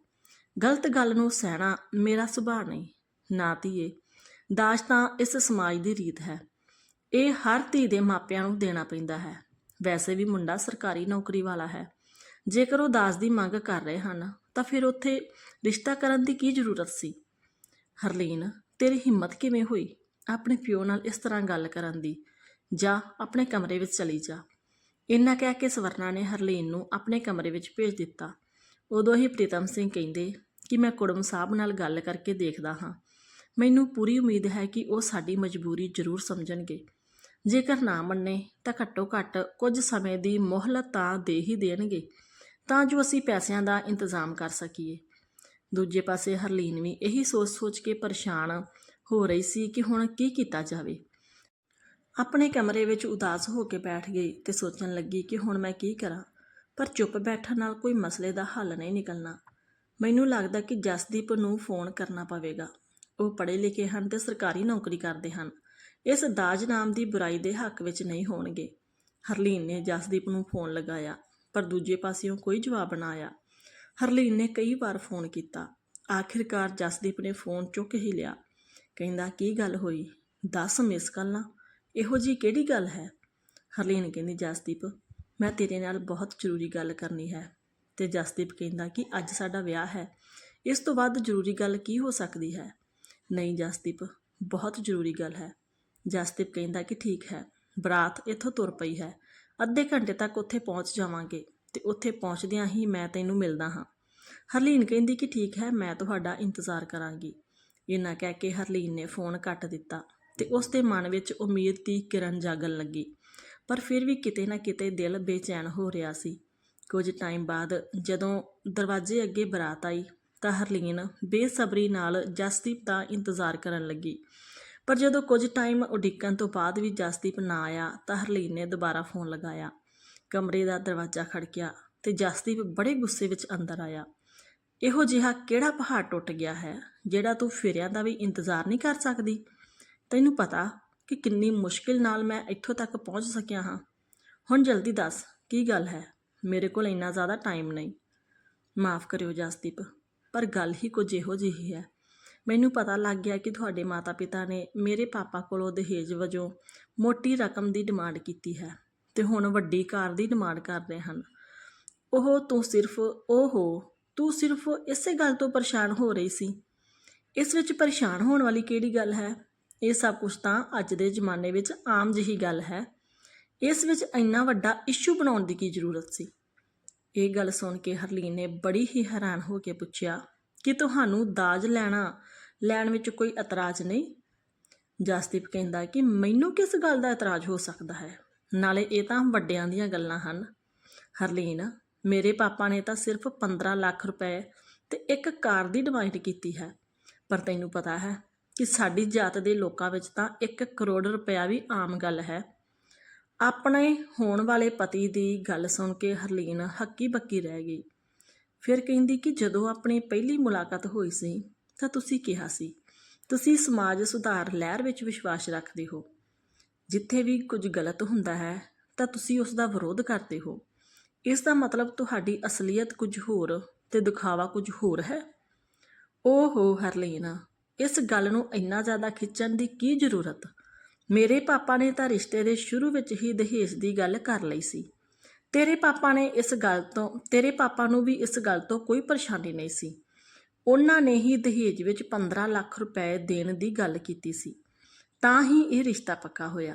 Speaker 1: ਗਲਤ ਗੱਲ ਨੂੰ ਸਹਿਣਾ ਮੇਰਾ ਸੁਭਾਅ ਨਹੀਂ, ਨਾ ਧੀਏ। ਦਾਜ ਤਾਂ ਇਸ ਸਮਾਜ ਦੀ ਰੀਤ ਹੈ। ਇਹ ਹਰ ਧੀ ਦੇ ਮਾਪਿਆਂ ਨੂੰ ਦੇਣਾ ਪੈਂਦਾ ਹੈ। ਵੈਸੇ ਵੀ ਮੁੰਡਾ ਸਰਕਾਰੀ ਨੌਕਰੀ ਵਾਲਾ ਹੈ। ਜੇਕਰ ਉਹ ਦਾਜ ਦੀ ਮੰਗ ਕਰ ਰਹੇ ਹਨ ਤਾਂ ਫਿਰ ਉੱਥੇ ਰਿਸ਼ਤਾ ਕਰਨ ਦੀ ਕੀ ਜ਼ਰੂਰਤ ਸੀ? ਹਰਲੀਨ, ਤੇਰੀ ਹਿੰਮਤ ਕਿਵੇਂ ਹੋਈ? ਆਪਣੇ ਪਿਓ ਨਾਲ ਇਸ ਤਰ੍ਹਾਂ ਗੱਲ ਕਰਨ ਦੀ। ਜਾ, ਆਪਣੇ ਕਮਰੇ ਵਿੱਚ ਚਲੀ ਜਾ। ਇੰਨਾ ਕਹਿ ਕੇ ਸਵਰਨਾ ਨੇ ਹਰਲੀਨ ਨੂੰ ਆਪਣੇ ਕਮਰੇ ਵਿੱਚ ਭੇਜ ਦਿੱਤਾ। ਉਦੋਂ ਹੀ ਪ੍ਰੀਤਮ ਸਿੰਘ ਕਹਿੰਦੇ ਕਿ ਮੈਂ ਕੁੜਮ ਸਾਹਿਬ ਨਾਲ ਗੱਲ ਕਰਕੇ ਦੇਖਦਾ ਹਾਂ। ਮੈਨੂੰ ਪੂਰੀ ਉਮੀਦ ਹੈ ਕਿ ਉਹ ਸਾਡੀ ਮਜਬੂਰੀ ਜ਼ਰੂਰ ਸਮਝਣਗੇ। ਜੇਕਰ ਨਾ ਮੰਨੇ ਤਾਂ ਘੱਟੋ ਘੱਟ ਕੁਝ ਸਮੇਂ ਦੀ ਮੋਹਲਤ ਤਾਂ ਦੇ ਹੀ ਦੇਣਗੇ। ਤਾਂ ਜੋ ਅਸੀਂ ਪੈਸਿਆਂ ਦਾ ਇੰਤਜ਼ਾਮ ਕਰ ਸਕੀਏ। ਦੂਜੇ ਪਾਸੇ ਹਰਲੀਨ ਵੀ ਇਹੀ ਸੋਚ-ਸੋਚ ਕੇ ਪਰੇਸ਼ਾਨ ਹੋ ਰਹੀ ਸੀ ਕਿ ਹੁਣ ਕੀ ਕੀਤਾ ਜਾਵੇ। ਆਪਣੇ ਕਮਰੇ ਵਿੱਚ ਉਦਾਸ ਹੋ ਕੇ ਬੈਠ ਗਈ ਤੇ ਸੋਚਣ ਲੱਗੀ ਕਿ ਹੁਣ ਮੈਂ ਕੀ ਕਰਾਂ, ਪਰ ਚੁੱਪ ਬੈਠਣ ਨਾਲ ਕੋਈ ਮਸਲੇ ਦਾ ਹੱਲ ਨਹੀਂ ਨਿਕਲਣਾ। ਮੈਨੂੰ ਲੱਗਦਾ ਕਿ ਜਸਦੀਪ ਨੂੰ ਫੋਨ ਕਰਨਾ ਪਵੇਗਾ। ਉਹ ਪੜ੍ਹੇ ਲਿਖੇ ਹਨ ਤੇ ਸਰਕਾਰੀ ਨੌਕਰੀ ਕਰਦੇ ਹਨ। ਇਸ ਦਾਜ ਨਾਮ ਦੀ ਬੁਰਾਈ ਦੇ ਹੱਕ ਵਿੱਚ ਨਹੀਂ ਹੋਣਗੇ। ਹਰਲੀਨ ਨੇ ਜਸਦੀਪ ਨੂੰ ਫੋਨ ਲਗਾਇਆ। ਪਰ ਦੂਜੇ ਪਾਸਿਓਂ ਕੋਈ ਜਵਾਬ ਨਾ ਆਇਆ। ਹਰਲੀਨ ਨੇ ਕਈ ਵਾਰ ਫੋਨ ਕੀਤਾ। ਆਖਿਰਕਾਰ ਜਸਦੀਪ ਨੇ ਫੋਨ ਚੁੱਕ ਹੀ ਲਿਆ। ਕਹਿੰਦਾ, ਕੀ ਗੱਲ ਹੋਈ? 10 ਮਿਸ ਕਾਲਾਂ ਇਹੋ ਜੀ ਕਿਹੜੀ ਗੱਲ ਹੈ? ਹਰਲੀਨ ਕਹਿੰਦੀ, ਜਸਦੀਪ, ਮੈਂ ਤੇਰੇ ਨਾਲ ਬਹੁਤ ਜ਼ਰੂਰੀ ਗੱਲ ਕਰਨੀ ਹੈ। ਤੇ ਜਸਦੀਪ ਕਹਿੰਦਾ ਕਿ ਅੱਜ ਸਾਡਾ ਵਿਆਹ ਹੈ। ਇਸ ਤੋਂ ਵੱਧ ਜ਼ਰੂਰੀ ਗੱਲ ਕੀ ਹੋ ਸਕਦੀ ਹੈ? ਨਹੀਂ ਜਸਦੀਪ, ਬਹੁਤ ਜ਼ਰੂਰੀ ਗੱਲ ਹੈ। ਜਸਦੀਪ ਕਹਿੰਦਾ ਕਿ ਠੀਕ ਹੈ। ਬਰਾਤ ਇੱਥੋਂ ਤੁਰ ਪਈ ਹੈ। ਅੱਧੇ ਘੰਟੇ ਤੱਕ ਉੱਥੇ ਪਹੁੰਚ ਜਾਵਾਂਗੇ ਤੇ ਉੱਥੇ ਪਹੁੰਚਦਿਆਂ ਹੀ ਮੈਂ ਤੈਨੂੰ ਮਿਲਦਾ ਹਾਂ। ਹਰਲੀਨ ਕਹਿੰਦੀ ਕਿ ਠੀਕ ਹੈ, ਮੈਂ ਤੁਹਾਡਾ ਇੰਤਜ਼ਾਰ ਕਰਾਂਗੀ। ਇਹਨਾਂ ਕਹਿ ਕੇ ਹਰਲੀਨ ਨੇ ਫੋਨ ਕੱਟ ਦਿੱਤਾ ਤੇ ਉਸ ਦੇ ਮਨ ਵਿੱਚ ਉਮੀਦ ਦੀ ਕਿਰਨ ਜਾਗਣ ਲੱਗੀ। ਪਰ ਫਿਰ ਵੀ ਕਿਤੇ ਨਾ ਕਿਤੇ ਦਿਲ ਬੇਚੈਨ ਹੋ ਰਿਹਾ ਸੀ। ਕੁਝ ਟਾਈਮ ਬਾਅਦ ਜਦੋਂ ਦਰਵਾਜ਼ੇ ਅੱਗੇ ਬਰਾਤ ਆਈ ਤਾਂ ਹਰਲੀਨ ਬੇਸਬਰੀ ਨਾਲ ਜਸਦੀਪ ਦਾ ਇੰਤਜ਼ਾਰ ਕਰਨ ਲੱਗੀ। ਪਰ ਜਦੋਂ ਕੁਝ ਟਾਈਮ ਉਡੀਕਣ ਤੋਂ ਬਾਅਦ ਵੀ ਜਸਦੀਪ ਨਾ ਆਇਆ ਤਾਂ ਹਰਲੀਨ ਨੇ ਦੁਬਾਰਾ ਫੋਨ ਲਗਾਇਆ। ਕਮਰੇ ਦਾ ਦਰਵਾਜ਼ਾ ਖੜਕਿਆ ਤੇ ਜਸਦੀਪ ਬੜੇ ਗੁੱਸੇ ਵਿੱਚ ਅੰਦਰ ਆਇਆ। ਇਹੋ ਜਿਹਾ ਕਿਹੜਾ ਪਹਾੜ ਟੁੱਟ ਗਿਆ ਹੈ ਜਿਹੜਾ ਤੂੰ ਫੇਰਿਆਂ ਦਾ ਵੀ ਇੰਤਜ਼ਾਰ ਨਹੀਂ ਕਰ ਸਕਦੀ? ਤੈਨੂੰ ਪਤਾ ਕਿ ਕਿੰਨੀ ਮੁਸ਼ਕਿਲ ਨਾਲ ਮੈਂ ਇੱਥੋਂ ਤੱਕ ਪਹੁੰਚ ਸਕਿਆ ਹਾਂ। ਹੁਣ ਜਲਦੀ ਦੱਸ, ਕੀ ਗੱਲ ਹੈ? ਮੇਰੇ ਕੋਲ ਇੰਨਾ ਜ਼ਿਆਦਾ ਟਾਈਮ ਨਹੀਂ। ਮਾਫ ਕਰਿਓ ਜਸਦੀਪ, ਪਰ ਗੱਲ ਹੀ ਕੁਝ ਇਹੋ ਜਿਹੀ ਹੈ। ਮੈਨੂੰ ਪਤਾ ਲੱਗ ਗਿਆ ਕਿ ਤੁਹਾਡੇ ਮਾਤਾ-ਪਿਤਾ ਨੇ ਮੇਰੇ ਪਾਪਾ ਕੋਲੋਂ ਦਹੇਜ ਵਜੋਂ ਮੋਟੀ ਰਕਮ ਦੀ ਡਿਮਾਂਡ ਕੀਤੀ ਹੈ ਤੇ ਹੁਣ ਵੱਡੀ ਕਾਰ ਦੀ ਡਿਮਾਂਡ ਕਰ ਰਹੇ ਹਨ। ਉਹ ਤੂੰ ਸਿਰਫ, ਉਹ ਹੋ, ਤੂੰ ਸਿਰਫ ਇਸੇ ਗੱਲ ਤੋਂ ਪਰੇਸ਼ਾਨ ਹੋ ਰਹੀ ਸੀ। ਇਸ ਵਿੱਚ ਪਰੇਸ਼ਾਨ ਹੋਣ ਵਾਲੀ ਕਿਹੜੀ ਗੱਲ ਹੈ? ਇਹ ਸਭ ਕੁਝ ਤਾਂ ਅੱਜ ਦੇ ਜ਼ਮਾਨੇ ਵਿੱਚ ਆਮ ਜਿਹੀ ਗੱਲ ਹੈ। ਇਸ ਵਿੱਚ ਇੰਨਾ ਵੱਡਾ ਇਸ਼ੂ ਬਣਾਉਣ ਦੀ ਕੀ ਜ਼ਰੂਰਤ ਸੀ? ਇਹ ਗੱਲ ਸੁਣ ਕੇ ਹਰਲੀਨ ਨੇ ਬੜੀ ਹੀ ਹੈਰਾਨ ਹੋ ਕੇ ਪੁੱਛਿਆ ਕਿ ਤੁਹਾਨੂੰ ਦਾਜ ਲੈਣਾ ਲੈਣ ਵਿੱਚ ਕੋਈ ਇਤਰਾਜ਼ ਨਹੀਂ। ਜਸਦੀਪ ਕਹਿੰਦਾ ਕਿ ਮੈਨੂੰ ਕਿਸ ਗੱਲ ਦਾ ਇਤਰਾਜ਼ ਹੋ ਸਕਦਾ ਹੈ? ਨਾਲੇ ਇਹ ਤਾਂ ਵੱਡਿਆਂ ਦੀਆਂ ਗੱਲਾਂ ਹਨ। ਹਰਲੀਨ, ਮੇਰੇ ਪਾਪਾ ਨੇ ਤਾਂ ਸਿਰਫ 15 ਲੱਖ ਰੁਪਏ ਤੇ ਇੱਕ ਕਾਰ ਦੀ ਡਿਮਾਂਡ ਕੀਤੀ ਹੈ। ਪਰ ਤੈਨੂੰ ਪਤਾ ਹੈ ਕਿ ਸਾਡੀ ਜਾਤ ਦੇ ਲੋਕਾਂ ਵਿੱਚ ਤਾਂ 1 ਕਰੋੜ ਰੁਪਇਆ ਵੀ ਆਮ ਗੱਲ ਹੈ। ਆਪਣੇ ਹੋਣ ਵਾਲੇ ਪਤੀ ਦੀ ਗੱਲ ਸੁਣ ਕੇ ਹਰਲੀਨ ਹੱਕੀ ਬੱਕੀ ਰਹਿ ਗਈ। ਫਿਰ ਕਹਿੰਦੀ ਕਿ ਜਦੋਂ ਆਪਣੀ ਪਹਿਲੀ ਮੁਲਾਕਾਤ ਹੋਈ ਸੀ ਤਾਂ ਤੁਸੀਂ ਕਿਹਾ ਸੀ, ਤੁਸੀਂ ਸਮਾਜ ਸੁਧਾਰ ਲਹਿਰ ਵਿੱਚ ਵਿਸ਼ਵਾਸ ਰੱਖਦੇ ਹੋ। ਜਿੱਥੇ ਵੀ ਕੁਝ ਗਲਤ ਹੁੰਦਾ ਹੈ, ਤਾਂ ਤੁਸੀਂ ਉਸ ਦਾ ਵਿਰੋਧ ਕਰਦੇ ਹੋ। ਇਸ ਦਾ ਮਤਲਬ ਤੁਹਾਡੀ ਅਸਲੀਅਤ ਕੁਝ ਹੋਰ ਤੇ ਦਿਖਾਵਾ ਕੁਝ ਹੋਰ ਹੈ। ਓਹੋ ਹਰਲੀਨ, ਇਸ ਗੱਲ ਨੂੰ ਇੰਨਾ ਜ਼ਿਆਦਾ ਖਿੱਚਣ ਦੀ ਕੀ ਜ਼ਰੂਰਤ? ਮੇਰੇ ਪਾਪਾ ਨੇ ਤਾਂ ਰਿਸ਼ਤੇ ਦੇ ਸ਼ੁਰੂ ਵਿੱਚ ਹੀ ਦਹੇਜ ਦੀ ਗੱਲ ਕਰ ਲਈ ਸੀ। ਤੇਰੇ ਪਾਪਾ ਨੇ ਇਸ ਗੱਲ ਤੋਂ, ਤੇਰੇ ਪਾਪਾ ਨੂੰ ਵੀ ਇਸ ਗੱਲ ਤੋਂ ਕੋਈ ਪਰੇਸ਼ਾਨੀ ਨਹੀਂ ਸੀ। ਉਹਨਾਂ ਨੇ ਹੀ ਦਹੇਜ ਵਿੱਚ 15 ਲੱਖ ਰੁਪਏ ਦੇਣ ਦੀ ਗੱਲ ਕੀਤੀ ਸੀ। ਤਾਂ ਹੀ ਇਹ ਰਿਸ਼ਤਾ ਪੱਕਾ ਹੋਇਆ।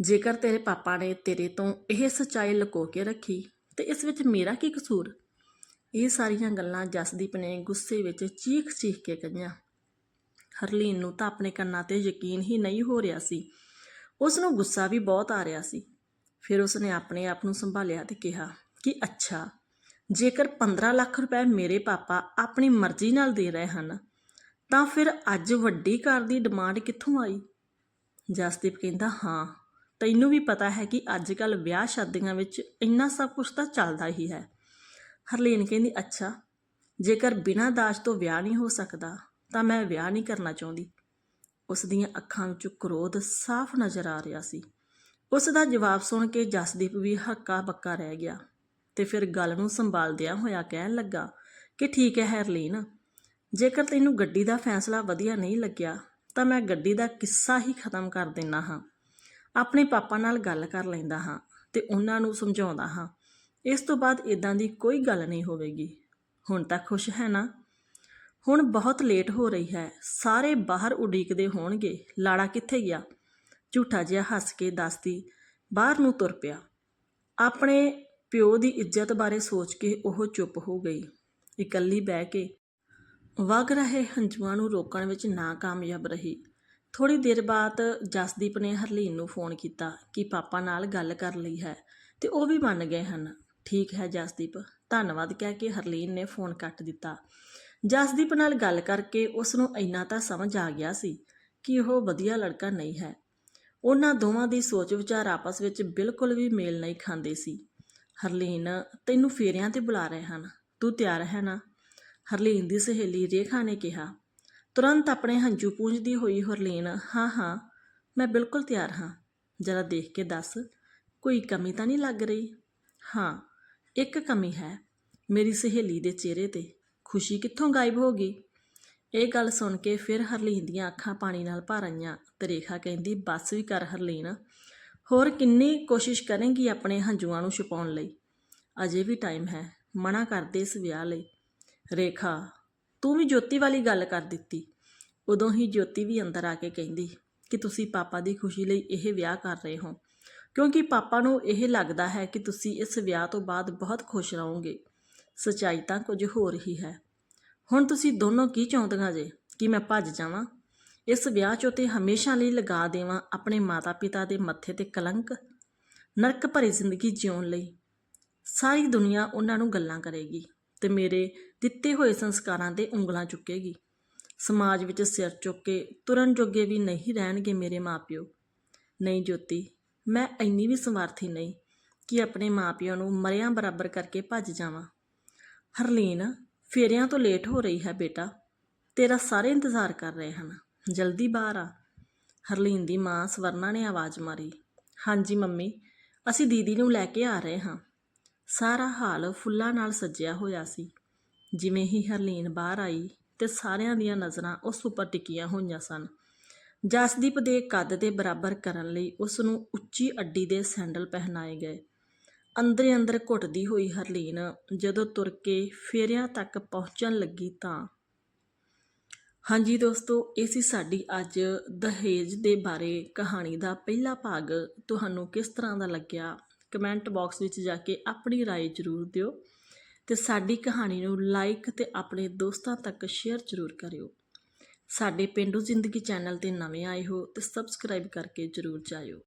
Speaker 1: ਜੇਕਰ ਤੇਰੇ ਪਾਪਾ ਨੇ ਤੇਰੇ ਤੋਂ ਇਹ ਸੱਚਾਈ ਲੁਕੋ ਕੇ ਰੱਖੀ, ਤੇ ਇਸ ਵਿੱਚ ਮੇਰਾ ਕੀ ਕਸੂਰ? ਇਹ ਸਾਰੀਆਂ ਗੱਲਾਂ ਜਸਦੀਪ ਨੇ ਗੁੱਸੇ ਵਿੱਚ ਚੀਖ-ਚੀਖ ਕੇ ਕਹੀਆਂ। ਹਰਲੀਨ ਨੂੰ ਤਾਂ ਆਪਣੇ ਕੰਨਾਂ ਤੇ ਯਕੀਨ ਹੀ ਨਹੀਂ ਹੋ ਰਿਹਾ ਸੀ। ਉਸ ਨੂੰ ਗੁੱਸਾ ਵੀ ਬਹੁਤ ਆ ਰਿਹਾ ਸੀ। ਫਿਰ ਉਸਨੇ ਆਪਣੇ ਆਪ ਨੂੰ ਸੰਭਾਲਿਆ ਤੇ ਕਿਹਾ ਕਿ ਅੱਛਾ ਜੇਕਰ 15 ਲੱਖ ਰੁਪਏ ਮੇਰੇ ਪਾਪਾ ਆਪਣੀ ਮਰਜ਼ੀ ਨਾਲ ਦੇ ਰਹੇ ਹਨ, ਤਾਂ ਫਿਰ ਅੱਜ ਵੱਡੀ ਕਾਰ ਦੀ ਡਿਮਾਂਡ ਕਿੱਥੋਂ ਆਈ? ਜਸਦੀਪ ਕਹਿੰਦਾ, ਹਾਂ, ਤੈਨੂੰ ਵੀ ਪਤਾ ਹੈ ਕਿ ਅੱਜ ਕੱਲ ਵਿਆਹ ਸ਼ਾਦੀਆਂ ਵਿੱਚ ਇੰਨਾ ਸਭ ਕੁਝ ਤਾਂ ਚੱਲਦਾ ਹੀ ਹੈ। ਹਰਲੀਨ ਕਹਿੰਦੀ, ਅੱਛਾ, ਜੇਕਰ ਬਿਨਾਂ ਦਾਜ ਤੋਂ ਵਿਆਹ ਨਹੀਂ ਹੋ ਸਕਦਾ, ਤਾਂ ਮੈਂ ਵਿਆਹ ਨਹੀਂ ਕਰਨਾ ਚਾਹੁੰਦੀ। ਉਸ ਦੀਆਂ ਅੱਖਾਂ ਵਿੱਚੋਂ ਕ੍ਰੋਧ ਸਾਫ਼ ਨਜ਼ਰ ਆ ਰਿਹਾ ਸੀ। ਉਸ ਦਾ ਜਵਾਬ ਸੁਣ ਕੇ ਜਸਦੀਪ ਵੀ ਹੱਕਾ ਬੱਕਾ ਰਹਿ ਗਿਆ। ਤੇ ਫਿਰ ਗੱਲ ਨੂੰ ਸੰਭਾਲਦਿਆਂ ਹੋਇਆ ਕਹਿਣ ਲੱਗਾ ਕਿ ਠੀਕ ਹੈ ਹੈਰਲੀਨ, ਜੇਕਰ ਤੈਨੂੰ ਗੱਡੀ ਦਾ ਫੈਸਲਾ ਵਧੀਆ ਨਹੀਂ ਲੱਗਿਆ, ਤਾਂ ਮੈਂ ਗੱਡੀ ਦਾ ਕਿੱਸਾ ਹੀ ਖਤਮ ਕਰ ਦਿੰਨਾ ਹਾਂ। ਆਪਣੇ ਪਾਪਾ ਨਾਲ ਗੱਲ ਕਰ ਲੈਂਦਾ ਹਾਂ ਤੇ ਉਹਨਾਂ ਨੂੰ ਸਮਝਾਉਂਦਾ ਹਾਂ। ਇਸ ਤੋਂ ਬਾਅਦ ਇਦਾਂ ਦੀ ਕੋਈ ਗੱਲ ਨਹੀਂ ਹੋਵੇਗੀ। ਹੁਣ ਤਾਂ ਖੁਸ਼ ਹੈ ਨਾ? ਹੁਣ ਬਹੁਤ ਲੇਟ ਹੋ ਰਹੀ ਹੈ। ਸਾਰੇ ਬਾਹਰ ਉਡੀਕਦੇ ਹੋਣਗੇ। ਲਾੜਾ ਕਿੱਥੇ ਗਿਆ? ਝੂਠਾ ਜਿਹਾ ਹੱਸ ਕੇ ਦੱਸਦੀ, ਬਾਹਰ ਨੂੰ ਤੁਰ ਪਿਆ। ਆਪਣੇ ਪਿਓ ਦੀ ਇੱਜ਼ਤ ਬਾਰੇ ਸੋਚ ਕੇ ਉਹ ਚੁੱਪ ਹੋ ਗਈ। ਇਕੱਲੀ ਬਹਿ ਕੇ ਵਗ ਰਹੇ ਹੰਝੂਆਂ ਨੂੰ ਰੋਕਣ ਵਿੱਚ ਨਾਕਾਮਯਾਬ ਰਹੀ। ਥੋੜੀ ਦੇਰ ਬਾਅਦ ਜਸਦੀਪ ਨੇ ਹਰਲੀਨ ਨੂੰ ਫੋਨ ਕੀਤਾ ਕਿ ਪਾਪਾ ਨਾਲ ਗੱਲ ਕਰ ਲਈ ਹੈ ਤੇ ਉਹ ਵੀ ਮੰਨ ਗਏ ਹਨ। ਠੀਕ ਹੈ ਜਸਦੀਪ, ਧੰਨਵਾਦ ਕਹਿ ਕੇ ਹਰਲੀਨ ਨੇ ਫੋਨ ਕੱਟ ਦਿੱਤਾ। ਜਸਦੀਪ ਨਾਲ ਗੱਲ ਕਰਕੇ ਉਸ ਨੂੰ ਇੰਨਾ ਤਾਂ ਸਮਝ ਆ ਗਿਆ ਸੀ ਕਿ ਉਹ ਵਧੀਆ ਲੜਕਾ ਨਹੀਂ ਹੈ। ਉਹਨਾਂ ਦੋਵਾਂ ਦੀ ਸੋਚ ਵਿਚਾਰ ਆਪਸ ਵਿੱਚ ਬਿਲਕੁਲ ਵੀ ਮੇਲ ਨਹੀਂ ਖਾਂਦੇ ਸੀ। ਹਰਲੀਨ, ਤੈਨੂੰ ਫੇਰਿਆਂ ਤੇ ਬੁਲਾ ਰਹੇ ਹਨ। ਤੂੰ ਤਿਆਰ ਹੈ ਨਾ? ਹਰਲੀਨ ਦੀ ਸਹੇਲੀ ਰੇਖਾ ਨੇ ਕਿਹਾ। ਤੁਰੰਤ ਆਪਣੇ ਹੰਝੂ ਪੂੰਝਦੀ ਹੋਈ ਹਰਲੀਨ, ਹਾਂ ਹਾਂ, ਮੈਂ ਬਿਲਕੁਲ ਤਿਆਰ ਹਾਂ। ਜਰਾ ਦੇਖ ਕੇ ਦੱਸ, ਕੋਈ ਕਮੀ ਤਾਂ ਨਹੀਂ ਲੱਗ ਰਹੀ? ਹਾਂ, ਇੱਕ ਕਮੀ ਹੈ, ਮੇਰੀ ਸਹੇਲੀ ਦੇ ਚਿਹਰੇ ਤੇ। ਖੁਸ਼ੀ ਕਿੱਥੋਂ ਗਾਇਬ ਹੋ ਗਈ? ਇਹ ਗੱਲ ਸੁਣ ਕੇ ਫਿਰ ਹਰਲੀਨ ਦੀਆਂ ਅੱਖਾਂ ਪਾਣੀ ਨਾਲ ਭਰ ਆਈਆਂ ਤੇ ਰੇਖਾ ਕਹਿੰਦੀ, ਬੱਸ ਵੀ ਕਰ ਹਰਲੀਨ ਹੋਰ ਕਿੰਨੀ ਕੋਸ਼ਿਸ਼ ਕਰੇਂਗੀ ਆਪਣੇ ਹੰਝੂਆਂ ਨੂੰ ਛੁਪਾਉਣ ਲਈ? ਅਜੇ ਵੀ ਟਾਈਮ ਹੈ। ਮਨਾ ਕਰਦੇ ਇਸ ਵਿਆਹ ਲਈ। ਰੇਖਾ, ਤੂੰ ਵੀ ਜੋਤੀ ਵਾਲੀ ਗੱਲ ਕਰ ਦਿੱਤੀ। ਉਦੋਂ ਹੀ ਜੋਤੀ ਵੀ ਅੰਦਰ ਆ ਕੇ ਕਹਿੰਦੀ, ਕਿ ਤੁਸੀਂ ਪਾਪਾ ਦੀ ਖੁਸ਼ੀ ਲਈ ਇਹ ਵਿਆਹ ਕਰ ਰਹੇ ਹੋ। ਕਿਉਂਕਿ ਪਾਪਾ ਨੂੰ ਇਹ ਲੱਗਦਾ ਹੈ ਕਿ ਤੁਸੀਂ ਇਸ ਵਿਆਹ ਤੋਂ ਬਾਅਦ ਬਹੁਤ ਖੁਸ਼ ਰਹੋਗੇ। ਸਚਾਈ ਤਾਂ ਕੁਝ ਹੋਰ ਹੀ ਹੈ। ਹੁਣ ਤੁਸੀਂ ਦੋਨੋਂ ਕੀ ਚਾਹੁੰਦੀਆਂ ਜੇ? ਕਿ ਮੈਂ ਭੱਜ ਜਾਵਾਂ? ਇਸ ਵਿਆਹ 'ਚੋਂ ਤੇ ਹਮੇਸ਼ਾ ਲਈ ਲਗਾ ਦੇਵਾਂ ਆਪਣੇ ਮਾਤਾ-ਪਿਤਾ ਦੇ ਮੱਥੇ ਤੇ ਕਲੰਕ, ਨਰਕ ਭਰੀ ਜ਼ਿੰਦਗੀ ਜਿਉਣ ਲਈ। ਸਾਰੀ ਦੁਨੀਆ ਉਹਨਾਂ ਨੂੰ ਗੱਲਾਂ ਕਰੇਗੀ ਤੇ ਮੇਰੇ ਦਿੱਤੇ ਹੋਏ ਸੰਸਕਾਰਾਂ ਤੇ ਉਂਗਲਾਂ ਚੁੱਕੇਗੀ। ਸਮਾਜ ਵਿੱਚ ਸਿਰ ਚੁੱਕ ਕੇ ਤੁਰਨ ਜੋਗੇ ਵੀ ਨਹੀਂ ਰਹਿਣਗੇ ਮੇਰੇ ਮਾਪਿਓ। ਨਹੀਂ ਜੋਤੀ, ਮੈਂ ਇੰਨੀ ਵੀ ਸਮਰਥੀ ਨਹੀਂ ਕਿ ਆਪਣੇ ਮਾਪਿਆਂ ਨੂੰ ਮਰਿਆਂ ਬਰਾਬਰ ਕਰਕੇ ਭੱਜ ਜਾਵਾਂ। ਹਰਲੀਨ, ਫੇਰਿਆਂ ਤੋਂ ਲੇਟ ਹੋ ਰਹੀ ਹੈ ਬੇਟਾ। ਤੇਰਾ ਸਾਰੇ ਇੰਤਜ਼ਾਰ ਕਰ ਰਹੇ ਹਨ। ਜਲਦੀ ਬਾਹਰ ਆ। ਹਰਲੀਨ ਦੀ ਮਾਂ ਸਵਰਨਾ ਨੇ ਆਵਾਜ਼ ਮਾਰੀ। ਹਾਂਜੀ ਮੰਮੀ, ਅਸੀਂ ਦੀਦੀ ਨੂੰ ਲੈ ਕੇ ਆ ਰਹੇ ਹਾਂ। ਸਾਰਾ ਹਾਲ ਫੁੱਲਾਂ ਨਾਲ ਸਜਿਆ ਹੋਇਆ ਸੀ। ਜਿਵੇਂ ਹੀ ਹਰਲੀਨ ਬਾਹਰ ਆਈ ਤੇ ਸਾਰਿਆਂ ਦੀਆਂ ਨਜ਼ਰਾਂ ਉਸ ਉੱਪਰ ਟਿਕੀਆਂ ਹੋਈਆਂ ਸਨ। ਜਸਦੀਪ ਦੇ ਕੱਦ ਦੇ ਬਰਾਬਰ ਕਰਨ ਲਈ ਉਸ ਨੂੰ ਉੱਚੀ ਅੱਡੀ ਦੇ ਸੈਂਡਲ ਪਹਿਨਾਏ ਗਏ। ਅੰਦਰੇ ਅੰਦਰ ਘੁੱਟਦੀ ਹੋਈ ਹਰਲੀਨ ਜਦੋਂ ਤੁਰ ਕੇ ਫੇਰਿਆਂ ਤੱਕ ਪਹੁੰਚਣ ਲੱਗੀ ਤਾਂ ਹਾਂਜੀ ਦੋਸਤੋ ਇਹ ਸੀ ਸਾਡੀ ਅੱਜ ਦਹੇਜ ਦੇ ਬਾਰੇ ਕਹਾਣੀ ਦਾ ਪਹਿਲਾ ਭਾਗ ਤੁਹਾਨੂੰ ਕਿਸ ਤਰ੍ਹਾਂ ਦਾ ਲੱਗਿਆ ਕਮੈਂਟ ਬਾਕਸ ਵਿੱਚ ਜਾ ਕੇ ਆਪਣੀ رائے ਜ਼ਰੂਰ ਦਿਓ ਤੇ ਸਾਡੀ ਕਹਾਣੀ ਨੂੰ ਲਾਈਕ ਤੇ ਆਪਣੇ ਦੋਸਤਾਂ ਤੱਕ ਸ਼ੇਅਰ ਜ਼ਰੂਰ ਕਰਿਓ ਸਾਡੇ ਪਿੰਡੂ ਜ਼ਿੰਦਗੀ ਚੈਨਲ ਤੇ ਨਵੇਂ ਆਏ ਹੋ ਤੇ ਸਬਸਕ੍ਰਾਈਬ ਕਰਕੇ ਜ਼ਰੂਰ ਜਾਇਓ